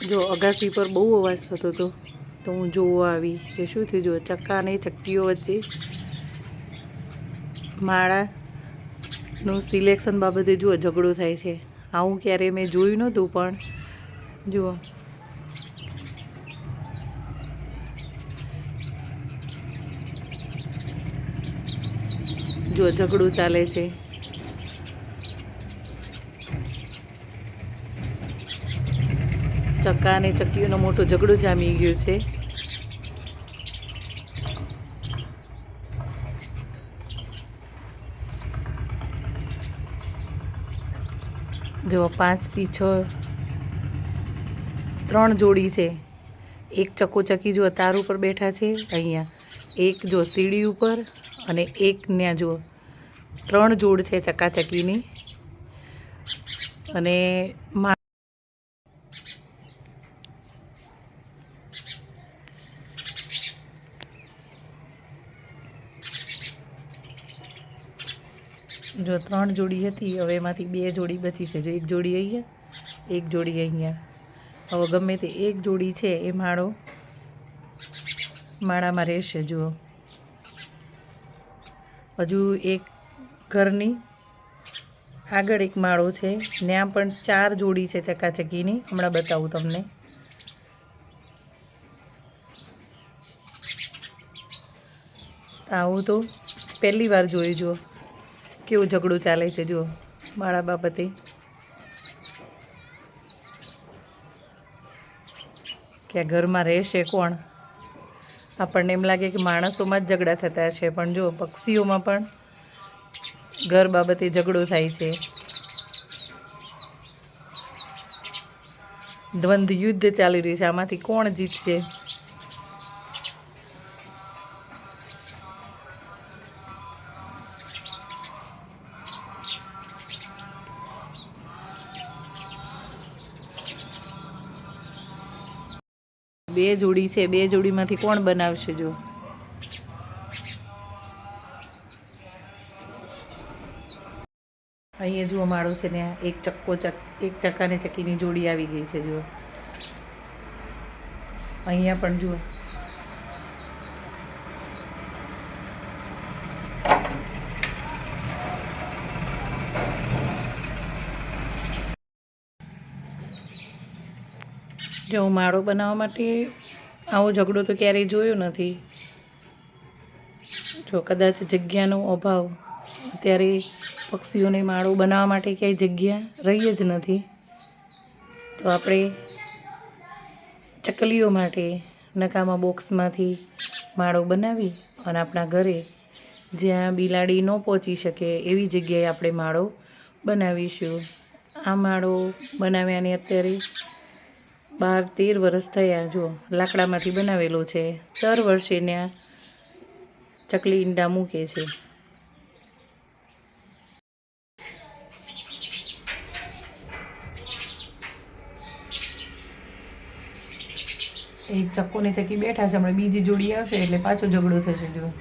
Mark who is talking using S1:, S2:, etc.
S1: જો અગાસી પર બહુ અવાજ થતો હતો, તો હું જોવા આવી કે શું થયું? જો ચક્કા અને ચક્કીઓ વચ્ચે માળાનું સિલેક્શન બાબતે જુઓ, ઝઘડો થાય છે. આવું ક્યારે મેં જોયું નહોતું, પણ જુઓ. જો ઝઘડું ચાલે છે. ચક્કા અને ચક્કીઓનો મોટો ઝઘડો જામી ગયો છે. જો પાંચથી છ, ત્રણ જોડી છે. એક ચક્કી જો તાર ઉપર બેઠા છે, અહીંયા એક જો સીડી ઉપર અને એક ત્યાં જો ત્રણ જોડ છે ચકાચકીની અને મા જો ત્રણ જોડી હતી, હવે એમાંથી બે જોડી બચી છે. જો એક જોડી અહીંયા, એક જોડી અહીંયા. હવે ગમે તે એક જોડી છે, એ માળો માળામાં રહેશે, જુઓ. હજુ એક ઘરની આગળ એક માળો છે. ત્યાં પણ ચાર જોડી છે ચકાચકીની. હમણાં બતાવું તમને. આવું તો પહેલી વાર જોઈ જુઓ. કેવું ઝઘડું ચાલે છે, જુઓ, મારા બાબતે. કે ઘરમાં રહેશે કોણ? આપણને એમ લાગે કે માણસોમાં જ ઝઘડા થતા છે, પણ જો પક્ષીઓમાં પણ ઘર બાબતે ઝઘડો થાય છે. દ્વંદ યુદ્ધ ચાલી રહ્યું છે, આમાંથી કોણ જીતશે? બે જોડી છે, બે જોડીમાંથી કોણ બનાવશે જો? અહીંયા જુઓ માળો છે ત્યાં એક ચક્કો ચક, એક ચક્કાને ચક્કીની જોડી આવી ગઈ છે જુઓ. અહીંયા પણ જુઓ. જો હું માળો બનાવવા માટે આવો ઝઘડો તો ક્યારેય જોયો નથી. જો કદાચ જગ્યાનો અભાવ. અત્યારે પક્ષીઓને માળો બનાવવા માટે ક્યાંય જગ્યા રહી જ નથી. તો આપણે ચકલીઓ માટે નકામા બોક્સમાંથી માળો બનાવી અને આપણા ઘરે જ્યાં બિલાડી ન પહોંચી શકે એવી જગ્યાએ આપણે માળો બનાવીશું. આ માળો બનાવ્યાની અત્યારે બાર, તેર વર્ષ થયા જો લાકડામાંથી બનાવેલો છે. દર વર્ષે ત્યાં ચકલી ઈંડા મૂકે છે. એક ચક્કો ને ચકી બેઠા છે, હમણાં બીજી જોડી આવશે એટલે પાછો ઝઘડો થશે જો.